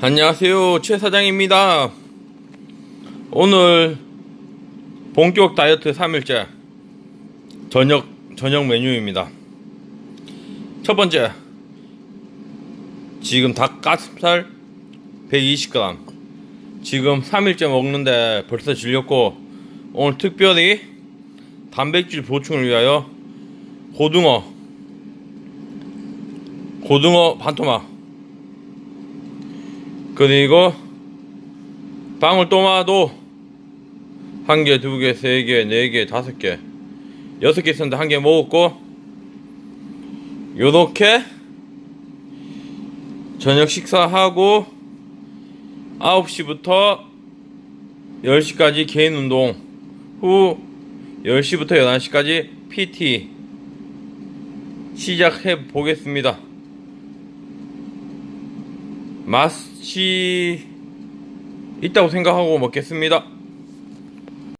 안녕하세요. 최 사장입니다. 오늘 본격 다이어트 3일째 저녁 저녁 메뉴입니다. 첫 번째 지금 닭가슴살 120g 지금 3일째 먹는데 벌써 질렸고 오늘 특별히 단백질 보충을 위하여 고등어 고등어 반토막 그리고 방울토마토 한 개, 두 개, 세 개, 네 개, 다섯 개, 여섯 개 있었는데 한 개 먹었고 요렇게 저녁 식사하고 9시부터 10시까지 개인 운동 후 10시부터 11시까지 PT 시작해 보겠습니다. 맛이 있다고 생각하고 먹겠습니다.